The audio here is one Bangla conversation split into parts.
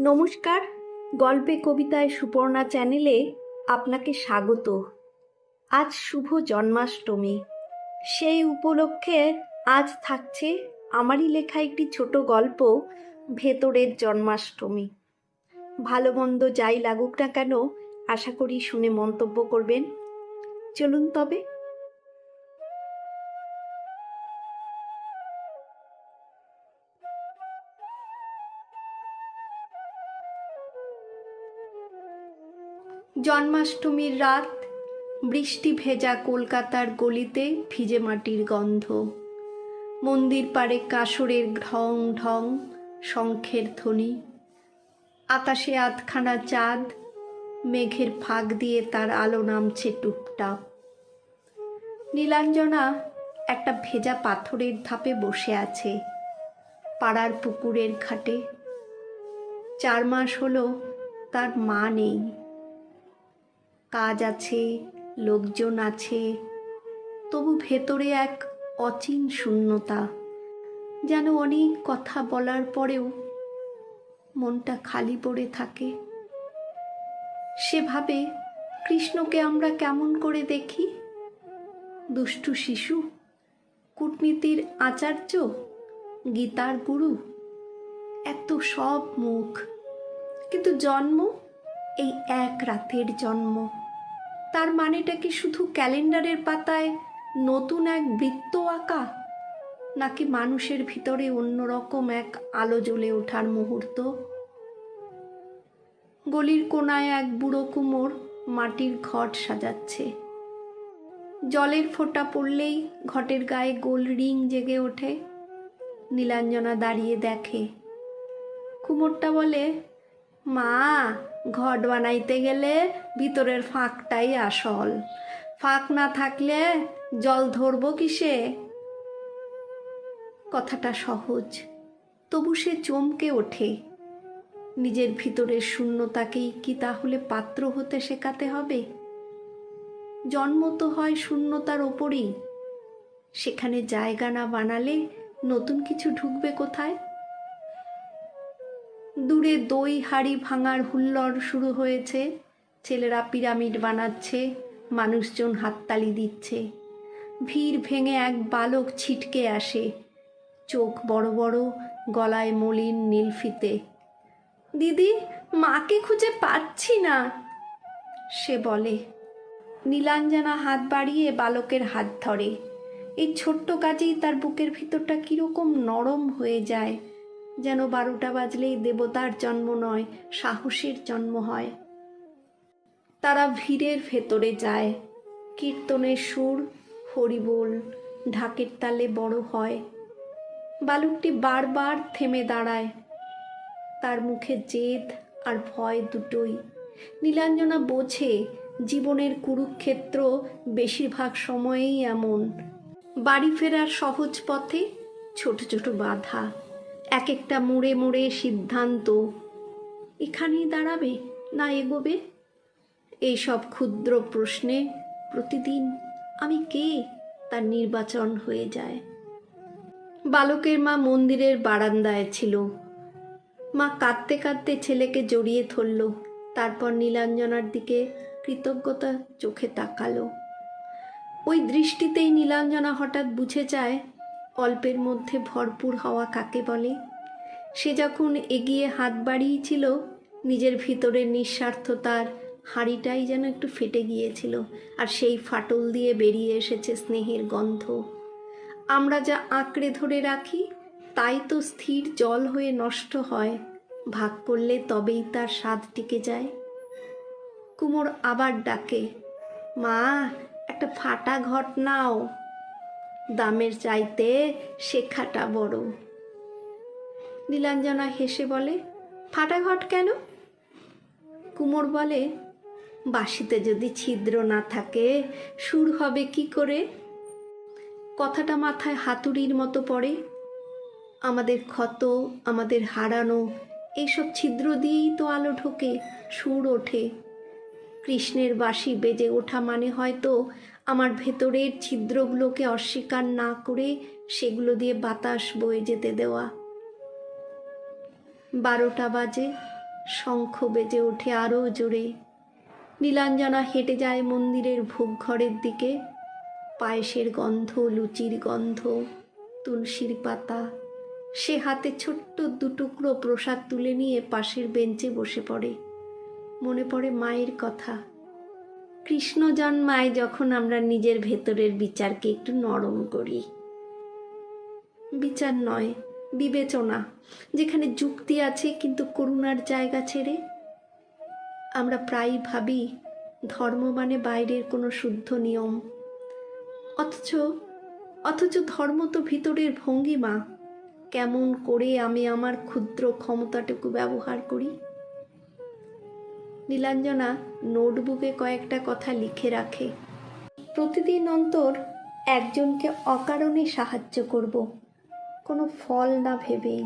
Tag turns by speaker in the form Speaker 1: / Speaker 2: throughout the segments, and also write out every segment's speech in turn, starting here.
Speaker 1: নমস্কার, গল্পে কবিতায় সুপর্ণা চ্যানেলে আপনাকে স্বাগত। আজ শুভ জন্মাষ্টমী। সেই উপলক্ষে আজ থাকছে আমারই লেখা একটি ছোট গল্প, ভেতরের জন্মাষ্টমী। ভালো মন্দ যাই লাগুক না কেন, আশা করি শুনে মন্তব্য করবেন। চলুন তবে জন্মাষ্টমীর রাত, বৃষ্টি ভেজা কলকাতার গলিতে ভিজে মাটির গন্ধ। মন্দির পাড়ে কাসরের ঢং ঢং, শঙ্খের ধ্বনি। আকাশে আধখানা চাঁদ, মেঘের ফাঁক দিয়ে তার আলো নামছে টুপটাপ। নীলাঞ্জনা একটা ভেজা পাথরের ধাপে বসে আছে, পাড়ার পুকুরের ঘাটে। চার মাস হলো তার মা নেই। কাজ আছে, লোকজন আছে, তবু ভেতরে এক অচিন শূন্যতা, যেন অনেক কথা বলার পরেও মনটা খালি পড়ে থাকে। সেভাবে কৃষ্ণকে আমরা কেমন করে দেখি? দুষ্টু শিশু, কূটনীতির আচার্য, গীতার গুরু, এত সব মুখ। কিন্তু জন্ম, এই এক রাতের জন্ম। তার মানেটা কি শুধু ক্যালেন্ডারের পাতায় নতুন এক বৃত্ত আঁকা? নাকি মানুষের ভিতরে অন্যরকম এক আলো জ্বলে ওঠার মুহূর্ত? গলির কোনায় এক বুড়ো কুমোর মাটির ঘট সাজাচ্ছে। জলের ফোঁটা পড়লেই ঘটের গায়ে গোল রিং জেগে ওঠে। নীলাঞ্জনা দাঁড়িয়ে দেখে। কুমোরটা বলে, মা ঘট বানাইতে গেলে ভিতরের ফাঁকটাই আসল। ফাঁক না থাকলে জল ধরবো কিসে? কথাটা সহজ। তবু সে চমকে ওঠে। নিজের ভিতরের শূন্যতাকেই কি তাহলে পাত্র হতে শেখাতে হবে? জন্ম তো হয় শূন্যতার ওপরই। সেখানে জায়গা না বানালে নতুন কিছু ঢুকবে কোথায়? দূরে দই, হাড়ি ভাঙার হুল্লড় শুরু হয়েছে। ছেলেরা পিরামিড বানাচ্ছে, মানুষজন হাততালি দিচ্ছে। ভিড় ভেঙে এক বালক ছিটকে আসে, চোখ বড় বড়, গলায় মলিন নীলফিতে। দিদি, মাকে খুঁজে পাচ্ছি না, সে বলে। নীলাঞ্জনা হাত বাড়িয়ে বালকের হাত ধরে। এই ছোট্ট কাজেই তার বুকের ভিতরটা কীরকম নরম হয়ে যায়। যেন বারোটা বাজলেই দেবতার জন্ম নয়, সাহসের জন্ম হয়। তারা ভিড়ের ভেতরে যায়। কীর্তনের সুর, হরিবোল, ঢাকের তালে বড় হয়। বালুকটি বারবার থেমে দাঁড়ায়। তার মুখে জেদ আর ভয় দুটোই। নীলাঞ্জনা বোঝে জীবনের কুরুক্ষেত্র বেশিরভাগ সময়েই এমন। বাড়ি ফেরার সহজ পথে ছোট ছোট বাধা। এক একটা মোড়ে মোড়ে সিদ্ধান্ত। এখানেই দাঁড়াবে না এগোবে? এইসব ক্ষুদ্র প্রশ্নে প্রতিদিন আমি কে তার নির্বাচন হয়ে যায়? বালকের মা মন্দিরের বারান্দায় ছিল। মা কাঁদতে কাঁদতে ছেলেকে জড়িয়ে ধরল, তারপর নীলাঞ্জনার দিকে কৃতজ্ঞতা চোখে তাকালো। ওই দৃষ্টিতেই নীলাঞ্জনা হঠাৎ বুঝে যায় অল্পের মধ্যে ভরপুর হওয়া কাকে বলে? সে যখন এগিয়ে হাত বাড়িয়েছিল, নিজের ভিতরের নিঃস্বার্থতার হাঁড়িটাই যেন একটু ফেটে গিয়েছিল, আর সেই ফাটল দিয়ে বেরিয়ে এসেছে স্নেহের গন্ধ। আমরা যা আঁকড়ে ধরে রাখি, তাই তো স্থির জল হয়ে নষ্ট হয়, ভাগ করলে তবেই তার স্বাদ টিকে যায়। কুমোর আবার ডাকে, মা, একটা ফাটা ঘট নাও। দামের চাইতে শেখাটা বড়। নীলাঞ্জনা হেসে বলে ফাটা ঘট কেন? কুমোর বলে, বাঁশিতে যদি ছিদ্র না থাকে, সুর হবে কি করে? কথাটা মাথায় হাতুড়ির মতো পড়ে, আমাদের ক্ষত, আমাদের হারানো, এইসব ছিদ্র দিয়েই তো আলো ঢোকে, সুর ওঠে। কৃষ্ণের বাঁশি বেজে ওঠা মানে হয়তো আমার ভেতরের ছিদ্রগুলোকে অস্বীকার না করে সেগুলো দিয়ে বাতাস বয়ে যেতে দেওয়া। বারোটা বাজে, শঙ্খ বেজে ওঠে আরও জোরে। নীলাঞ্জনা হেঁটে যায় মন্দিরের ভোগঘরের দিকে। পায়েসের গন্ধ, লুচির গন্ধ, তুলসীর পাতা। সে হাতে ছোট্ট দুটুকরো প্রসাদ তুলে নিয়ে পাশের বেঞ্চে বসে পড়ে। মনে পড়ে মায়ের কথা। কৃষ্ণ জন্মায় যখন আমরা নিজের ভেতরের বিচারকে একটু নরম করি। বিচার নয়, বিবেচনা। যেখানে যুক্তি আছে কিন্তু করুণার জায়গা ছেড়ে। আমরা প্রায়ই ভাবি, ধর্ম মানে বাইরের কোনো শুদ্ধ নিয়ম। অথচ অথচ ধর্ম তো ভিতরের ভঙ্গিমা। কেমন করে আমি আমার ক্ষুদ্র ক্ষমতাটুকু ব্যবহার করি? নীলাঞ্জনা নোটবুকে কয়েকটা কথা লিখে রাখে। প্রতিদিন অন্তর একজনকে অকারণে সাহায্য করব, কোনো ফল না ভেবেই।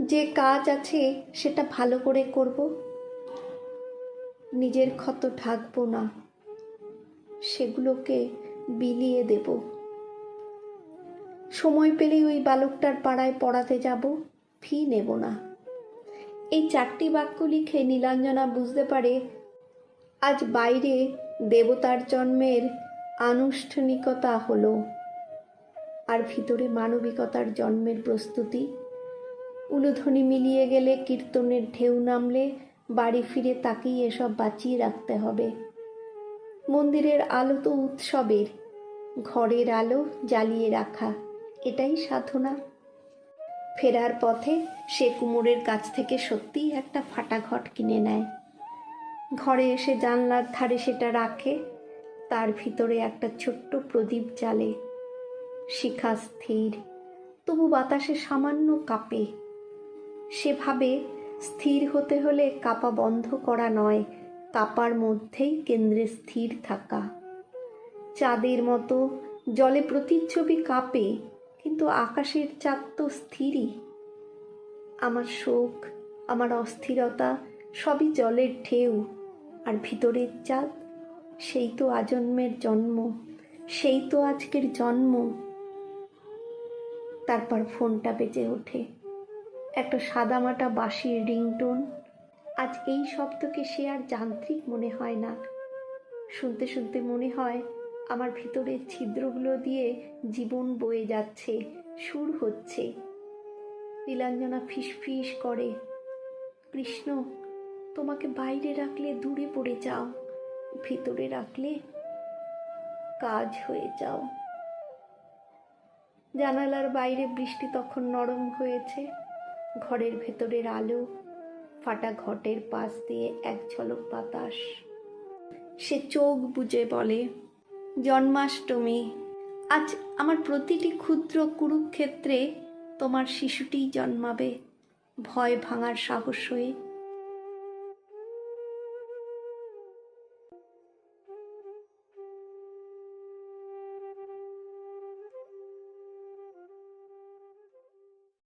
Speaker 1: যে কাজ আছে সেটা ভালো করে করব, নিজের ক্ষত ঢাকবো না, সেগুলোকে বিলিয়ে দেব। সময় পেলেই ওই বালকটার পাড়ায় পড়াতে যাব, ফি নেব না। এই চারটি বাক্য লিখে নীলাঞ্জনা বুঝতে পারে, আজ বাইরে দেবতার জন্মের আনুষ্ঠানিকতা হলো আর ভিতরে মানবিকতার জন্মের প্রস্তুতি। উলুধ্বনি মিলিয়ে গেলে কীর্তনের ঢেউ নামলে বাড়ি ফিরে তাকেই এসব বাঁচিয়ে রাখতে হবে। মন্দিরের আলো তো উৎসবের, ঘরের আলো জ্বালিয়ে রাখা, এটাই সাধনা। ফেরার পথে সে কুমোরের কাছ থেকে সত্যিই একটা ফাটা ঘট কিনে নেয়। ঘরে এসে জানলার ধারে সেটা রাখে, তার ভিতরে একটা ছোট্ট প্রদীপ জ্বালে। শিখা স্থির, তবু বাতাসে সামান্য কাঁপে। সেভাবে স্থির হতে হলে কাপা বন্ধ করা নয়, কাপার মধ্যেই কেন্দ্রে স্থির থাকা। চাঁদের মতো জলে প্রতিচ্ছবি কাঁপে কিন্তু আকাশের চাঁদ তো স্থিরই। আমার শোক, আমার অস্থিরতা সবই জলের ঢেউ, আর ভিতরের চাঁদ, সেই তো আজন্মের জন্ম, সেই তো আজকের জন্ম। তারপর ফোনটা বেজে ওঠে। একটা সাদামাটা বাঁশির রিংটোন। আজ এই শব্দকে সে আর যান্ত্রিক মনে হয় না। শুনতে শুনতে মনে হয় আমার ভিতরের ছিদ্রগুলো দিয়ে জীবন বয়ে যাচ্ছে, সুর হচ্ছে। নীলাঞ্জনা ফিসফিস করে, কৃষ্ণ, তোমাকে বাইরে রাখলে দূরে পড়ে যাও, ভিতরে রাখলে কাজ হয়ে যাও। জানালার বাইরে বৃষ্টি তখন নরম হয়েছে, ঘরের ভেতরের আলো, ফাটা ঘটের পাশ দিয়ে এক ঝলক বাতাস। সে চোখ বুজে বলে জন্মাষ্টমী। আজ আমার প্রতিটি ক্ষুদ্র কুরুক্ষেত্রে তোমার শিশুটি জন্মাবে। ভয় ভাঙার সাহস হয়ে